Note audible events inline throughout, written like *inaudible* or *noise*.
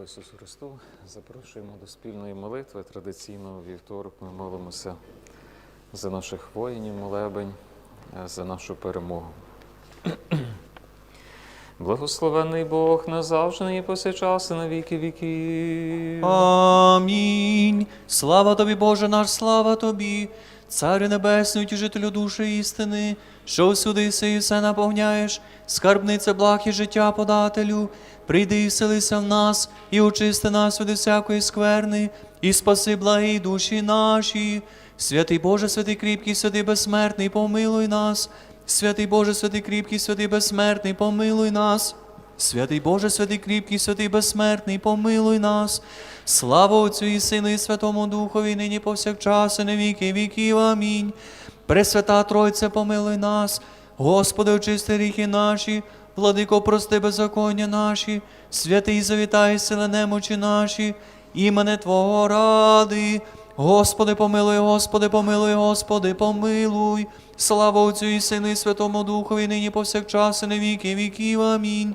Слава Ісусу Христу! Запрошуємо до спільної молитви. Традиційно вівторок ми молимося за наших воїнів, молебень, за нашу перемогу. *clears throat* Благословений Бог назавжди і повсякчас і на віки віків. Амінь. Слава тобі, Боже наш, слава тобі, Царю Небесний, утішителю душі істини, що всюди і все наповняєш, скарбниця благ і життя подателю. Прийди і вселися в нас, і очисти нас від усякої скверни, і спаси благі душі наші. Святий Боже, святий кріпкий, святий безсмертний, помилуй нас. Святий Боже, святий кріпкий, святий безсмертний, помилуй нас. Святий Боже, святий кріпкий, святий безсмертний, помилуй нас. Слава Отцю і Сину, і Святому Духові, нині повсякчас, і на віки віків. Амінь. Пресвята Тройце, помилуй нас. Господи, очисти ріхи наші, владико, прости беззаконня наші, святий завітай, сили немочі наші, імене Твого ради. Господи, помилуй, Господи, помилуй, Господи, помилуй. Слава Отцю і Сину, і Святому Духові, нині повсякчас, і на віків. Амінь.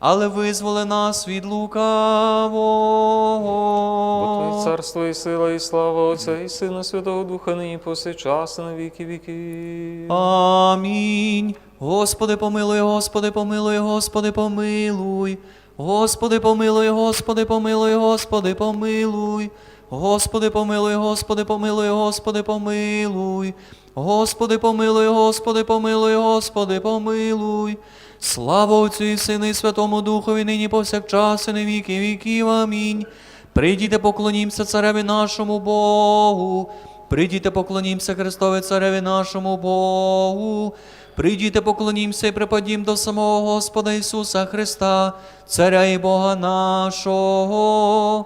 але визволи нас від лукавого. Бо Твоє царство і сила, і слава Отця і Сина Святого Духа, нині повсякчас на віки віків. Амінь. Господи, помилуй, Господи, помилуй, Господи, помилуй. Господи, помилуй, Господи, помилуй, Господи, помилуй. Господи, помилуй, Господи, помилуй, Господи, помилуй. Господи, помилуй, Господи, помилуй, Господи, помилуй. Слава Отцю і Сину і Святому Духові, нині повсякчас і на віки віків. Амінь. Прийдіте, поклонімося цареві нашому Богу. Прийдіте, поклонімося Христові цареві нашому Богу. Прийдіте, поклонімося і припадім до самого Господа Ісуса Христа, Царя і Бога нашого.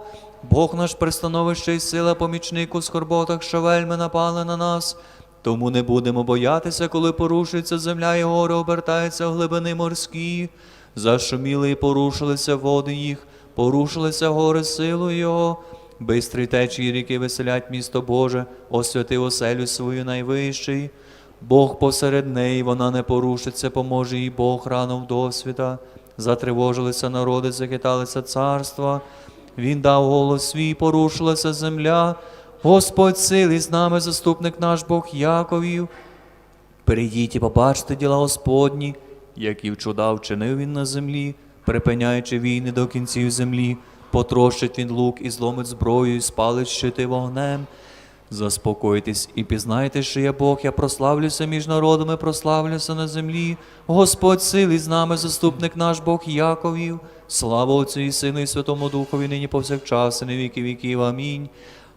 Бог наш пристановище і сила, помічник у скорботах, що вельми напали на нас. Тому не будемо боятися, коли порушується земля і гори обертаються в глибини морські. Зашуміли і порушилися води їх, порушилися гори силою Його. Бистрі течії ріки веселять місто Боже, освяти оселю свою найвищий. Бог посеред неї, вона не порушиться, поможе їй Бог рано в досвіта. Затривожилися народи, захиталися царства. Він дав голос свій, порушилася земля. Господь сили з нами, заступник наш Бог Яковів. Прийдіть і побачте діла Господні, які в чуда вчинив він на землі, припиняючи війни до кінців землі, потрощить він лук і зломить зброю, і спалить щити вогнем. Заспокойтесь і пізнайте, що я Бог, я прославлюся між народами, прославлюся на землі. Господь сили з нами, заступник наш Бог Яковів. Слава Отцю і Сину і Святому Духові, нині повсякчас, і на віки віків. Амінь.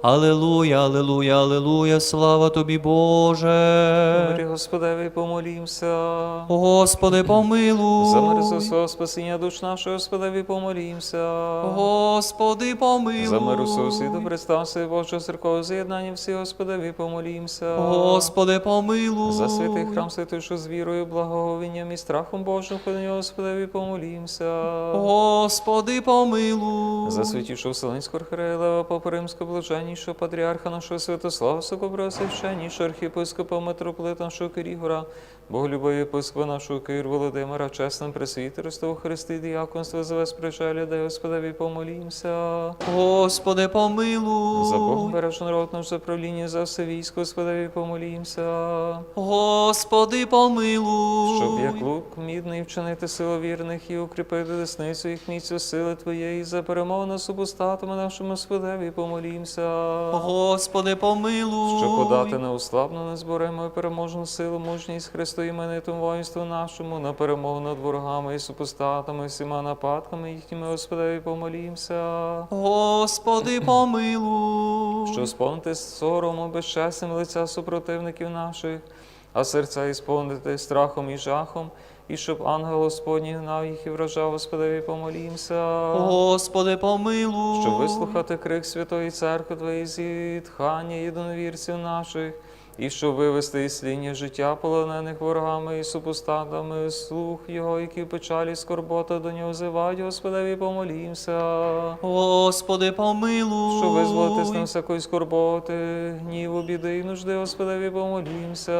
Аллилуйя, аллилуйя, аллилуйя, слава тобі, Боже. Мирі Господеві, помолімся. Господи, помилуй. За мир спасіння душ нашого, Господеві, помолімся. Господи, помилуй. За мир усього світу, представся Божого церковного з'єднання, всі, Господеві, помолімся. Господи, помилуй. За святий храм святий, що з вірою, благоговінням і страхом Божим, ходимо, Господеві, помолімся. Господи, помилуй. За святішу Вселенського архиерея Папа Римського блаженнішого патріарха нашого Святослава, Високопросвященнішого архієпископа митрополита нашого Кирігора, Боголюбові єпископа нашого Кир Володимира, чесним пресвітерство, Христи, діяконство, за весь причай людей, Господеві, помолімся. Господи, помилуй. За Бог береш народ наш за правління, за все військо, Господеві, помолімся. Господи, помилуй. Щоб як лук мідний вчинити силу вірних і укріпити десницю їх міцю сили Твоєї, за перемогу над супостатами нашому Господеві, помолімся. Господи, помилуй. Щоб подати неуслабну, незборемо і переможну силу, мужність Христу іменитому воїнству нашому, на перемогу над ворогами і супостатами, всіма нападками їхніми, Господеві, помолімся. Господи, помилуй. Що сповнити сорому, безчесним лиця супротивників наших, а серця ісповнити страхом і жахом, і щоб ангел Господній гнав їх і вражав, Господеві, помолімся. Господи, помилуй. Щоб вислухати крик Святої Церкви Твоєї зітхання єдиновірців наших, і щоб вивести із сління життя полонених ворогами і супостатами, слух Його, які в печалі скорбота до нього взивають, Господеві, помолімся. Господи, помилуй. Щоб визволитись на всякої скорботи, гніву, біди і нужди, Господеві, помолімся.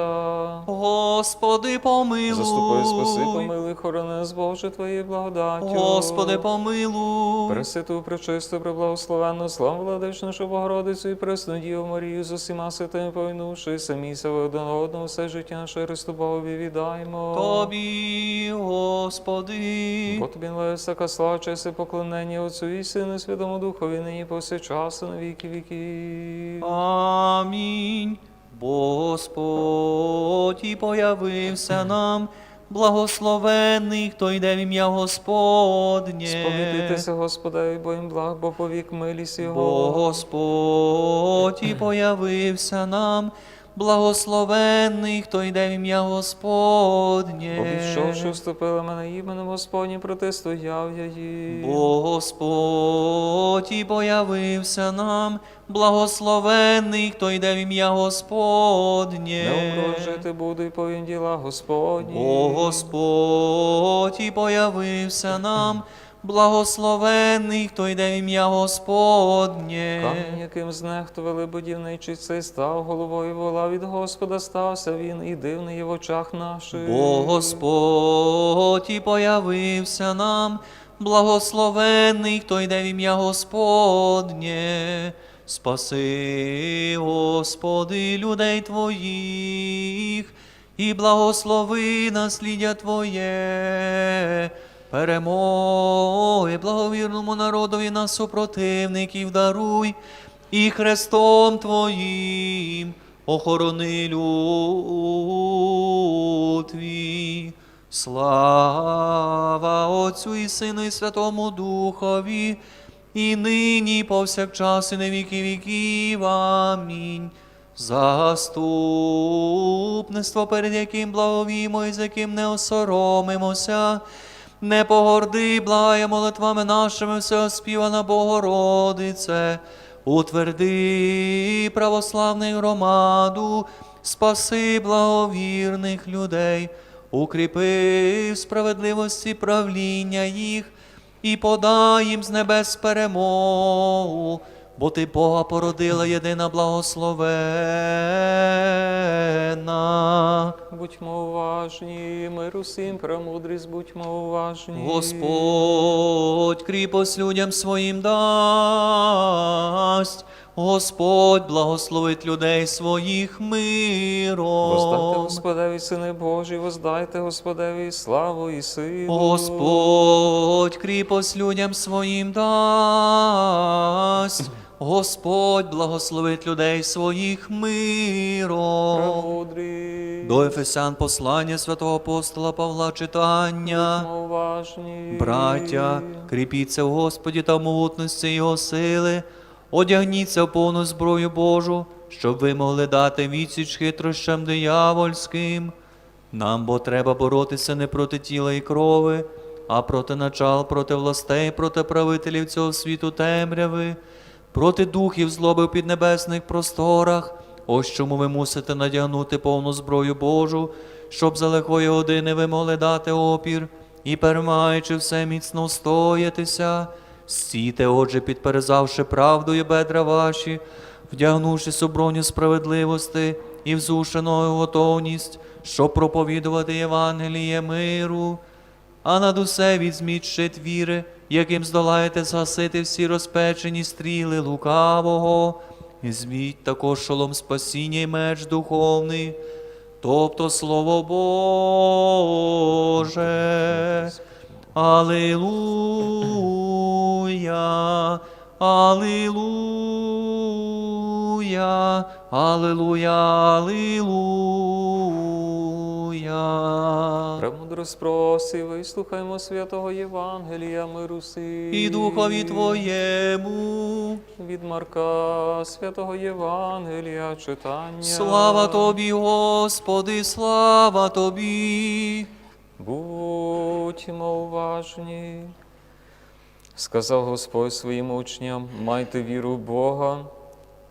Господи, помилуй. Заступи, спаси, помилуй, хорони нас, Боже, Твоєю благодаттю. Господи, помилуй. Пресвяту, пречисту, преблагословенну, славу владичну, що Богородицю і пресну Діву Марію з усіма святими повинувши, самі себе один одного, все життя наше Христу Богові віддаємо. Тобі, Господи. Бо тобі належить слава, честь і поклонення Отцю і Сину, Святому Духові, нині повсякчас, і на віки віків. Амінь. Господь і появився нам, благословений, хто йде в ім'я Господнє. Сповідайтеся, Господи, бо їм благ, бо повік милість Бо Господь і появився нам, благословений, хто йде в ім'я Господнє. Обійшовши, вступили мене іменем Господнім, протистояв я їм. Бо Господь і появився нам, благословений, хто йде в ім'я Господнє. Не умру, жити буду і повім діла Господні. Бо Господь і появився нам, благословений, хто йде в ім'я Господнє. Камінь, яким знехтували будівничий цей став головою вола від Господа стався він, і дивний є в очах наших. Бо Господь і появився нам, благословений, хто йде в ім'я Господнє. Спаси, Господи, людей Твоїх, і благослови насліддя Твоє. Перемоги благовірному народові на супротивників даруй, і хрестом Твоїм охорони люд твій. Слава Отцю і Сину, і Святому Духові, і нині, і повсякчас, і на віки віків. Амінь. Заступництво, перед яким благовімо і з яким не осоромимося, не погорди, благає молитвами нашими всеоспівана Богородице, утверди православну громаду, спаси благовірних людей, укріпи в справедливості правління їх і подай їм з небес перемогу, бо ти Бога породила єдина благословена. Будьмо уважні, мир усім, премудрість, будьмо уважні. Господь кріпость людям своїм дасть, Господь благословить людей своїх миром. Воздайте Господеві, сини Божі, воздайте Господеві славу і силу. Господь кріпость людям своїм дасть, Господь благословить людей своїх миром. До Ефесян послання святого апостола Павла читання. Браття, кріпіться в Господі та в могутності Його сили, одягніться в повну зброю Божу, щоб ви могли дати відсіч хитрощам диявольським. Нам бо треба боротися не проти тіла і крови, а проти начал, проти властей, проти правителів цього світу темряви, проти духів злоби в піднебесних просторах. Ось чому ви мусите надягнути повну зброю Божу, щоб за лихої години ви могли дати опір і, перемагаючи все міцно стоятися. Стійте, отже, підперезавши правдою бедра ваші, вдягнувшись у броню справедливости і взушеною готовність, щоб проповідувати Євангеліє миру, а над усе візьміть щит віри, яким здолаєте згасити всі розпечені стріли лукавого, і звіть також шолом спасіння і меч духовний, тобто Слово Боже. Алілуя, Алілуя, Алілуя, Алілуя. Премудрость просі, вислухаймо святого Євангелія, миру сил. І духові Твоєму, Від Марка, святого Євангелія, читання. слава Тобі, Господи, слава Тобі. Будьмо уважні. Сказав Господь своїм учням, майте віру в Бога.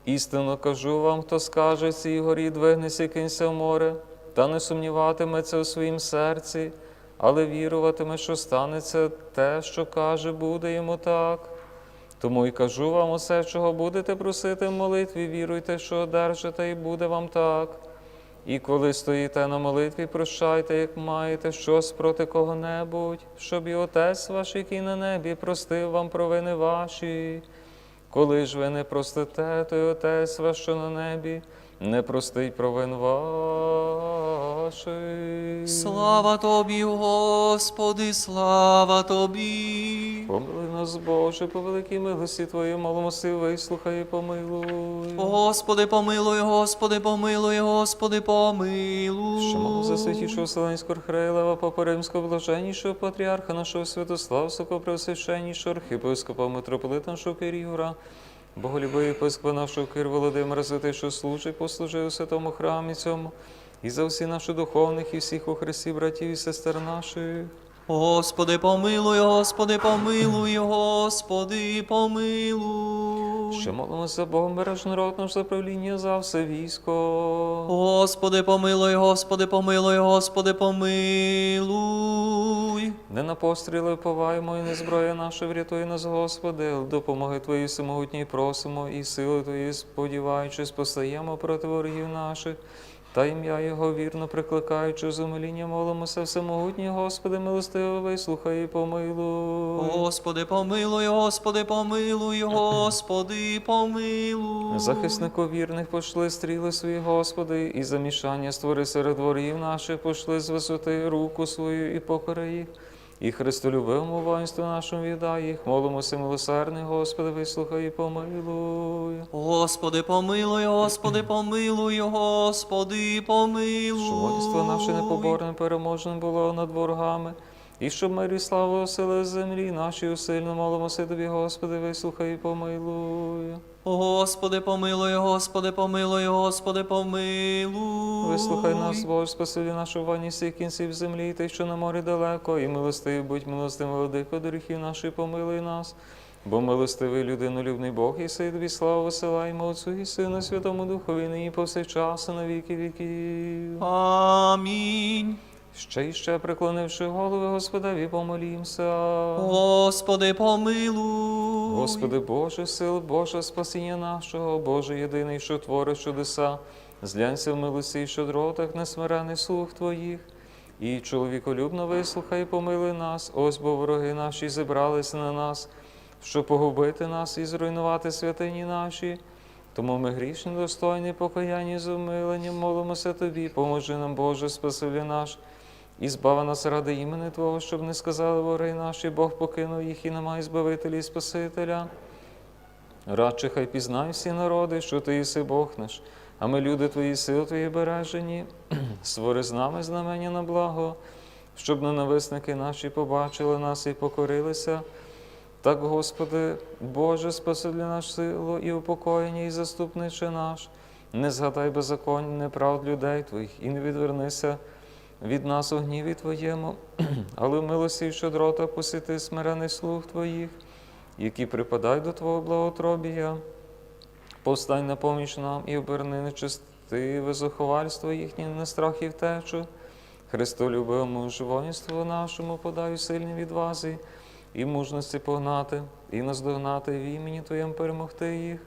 Істинно кажу вам, хто скаже цій горі, двигнеся і кинься в море, та не сумніватиметься у своїм серці, але віруватиме, що станеться те, що каже, буде йому так. Тому й кажу вам усе, чого будете просити в молитві, віруйте, що одержите, і буде вам так. І коли стоїте на молитві, прощайте, як маєте щось проти кого-небудь, щоб і Отець ваш, який на небі, простив вам провини ваші. Коли ж ви не простите, то й Отець ваш, що на небі, не простить провин ваших. Слава тобі, Господи, слава тобі. Помили нас, Боже, по великій милості Твоїй, молимося, вислухай і помилуй. Господи, помилуй, Господи, помилуй, Господи, помилуй. Що мов за святішого Вселенського архиерея, Папа Римського блаженнішого патріарха нашого Святослава, Високопреосвященнішого архіпископа митрополита нашого Кирігора, Боголюбивий епископа нашого Кир Володимира, за те, що служить, послужив у святому храмі цьому, і за всі наших духовних і всіх у Христі, братів і сестер наших. Господи, помилуй, Господи, помилуй, Господи, помилуй. Що молимося Богом береж народ наш за правління за все військо. Господи, помилуй, Господи, помилуй, Господи, помилуй. Не на постріли поваємо, і не зброя наша врятує нас, Господи, допомоги Твої всемогутній просимо, і сили Твої, сподіваючись, постаємо проти ворогів наших, та ім'я Його вірно прикликаючи з умиління, молимося всемогутній, Господи, милостивий, слухай і помилуй. Господи, помилуй, Господи, помилуй, Господи, помилуй. Захиснику вірних пошли стріли свої, Господи, і замішання створи серед дворів наших, пошли з висоти руку свою і покори їх. І Христолюбивому воїнству нашому віддай їх, молимося, милосердний, Господи, вислухай і помилуй. Господи, помилуй, Господи, помилуй, Господи, помилуй. Щоб воїнство наше непоборне переможним було над ворогами, і щоб мир і слава осили землі нашій усильно молимося Тобі, Господи, вислухай і помилуй. Господи, помилуй, Господи, помилуй, Господи, помилуй. Вислухай нас, Боже, спасибі нашу вані всіх кінців землі, ти, що на морі далеко, і милостивий будь милостивий владико, до гріхів наших, помилуй нас. Бо милостивий людинолюбний Бог, і сей тобі славу висилаємо Отцю і Сину, Святому Духові, нині повсякчас, і на віки віків. Амінь. Ще й ще приклонивши голови Господеві, помолімся. Господи, помилуй. Господи Боже, сил, Боже, спасіння нашого, Боже єдиний, що твориш чудеса, зглянься в милості і щедротах, несмирений слух Твоїх. І чоловіколюбно вислухай, і помили нас, ось бо вороги наші зібралися на нас, щоб погубити нас і зруйнувати святині наші. Тому ми грішні, достойні, покаяння з умиленням, молимося Тобі, поможи нам, Боже, спасибі наш. І збави нас ради імени Твого, щоб не сказали вороги наші, Бог покинув їх і немає збавителя і Спасителя. Радше хай пізнай всі народи, що ти єси Бог наш, а ми, люди Твої, сил Твої бережені, *clears throat* створи з нами знамення на благо, щоб ненависники наші побачили нас і покорилися. Так, Господи, Боже, спаси для нас силу і упокоєння, і заступниче наш. Не згадай беззаконня, неправд людей Твоїх, і не відвернися від нас у гніві Твоєму, *clears throat* але милості і щедрота посіти смирений слух Твоїх, які припадають до Твого благотробія. Повстань на поміч нам і оберни нечестиве заховальство їхнє на страх і втечу. Христолюбивому ж воїнству нашому подаю сильні відвази і мужності погнати, і наздогнати, в імені Твоєм перемогти їх.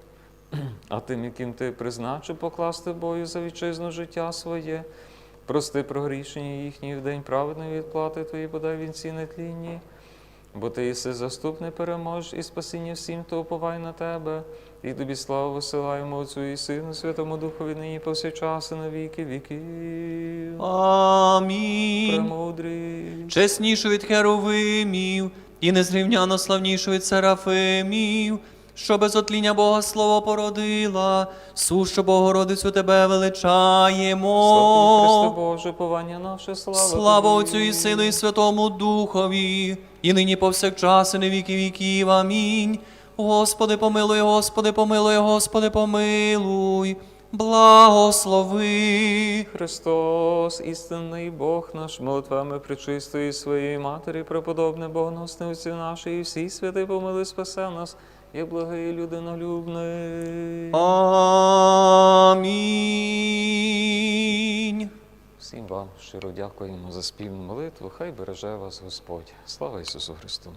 *clears throat* А тим, яким ти призначив покласти бою за вітчизну життя своє, прости прогрішення їхні в день праведної відплати Твої, подай вінці нетлінні. Бо ти єси заступний перемож і спасіння всім, хто уповає на тебе, і тобі славу висилаємо Отцю і Сину, Святому Духові нині повсякчас і на віки віків. Амінь. Премудрий. Чеснішу від херовимів і незрівняно славнішу від серафимів, що без отління Бога Слово породила, сущу Богородицю тебе величаємо. Слава Христе Боже, повання наше, слава Слава Отцю і Сину, і Святому Духові, і нині повсякчас, і на віки віків. Амінь. Господи, помилуй, Господи, помилуй, Господи, помилуй. Благослови. Христос, істинний Бог наш, молитвами причистої своєї Матері, преподобне Богоносне Отців наші, і всі святи помили спасе нас, і благий людинолюбний. Амінь. Всім вам щиро дякуємо за спільну молитву. Хай береже вас Господь. Слава Ісусу Христу!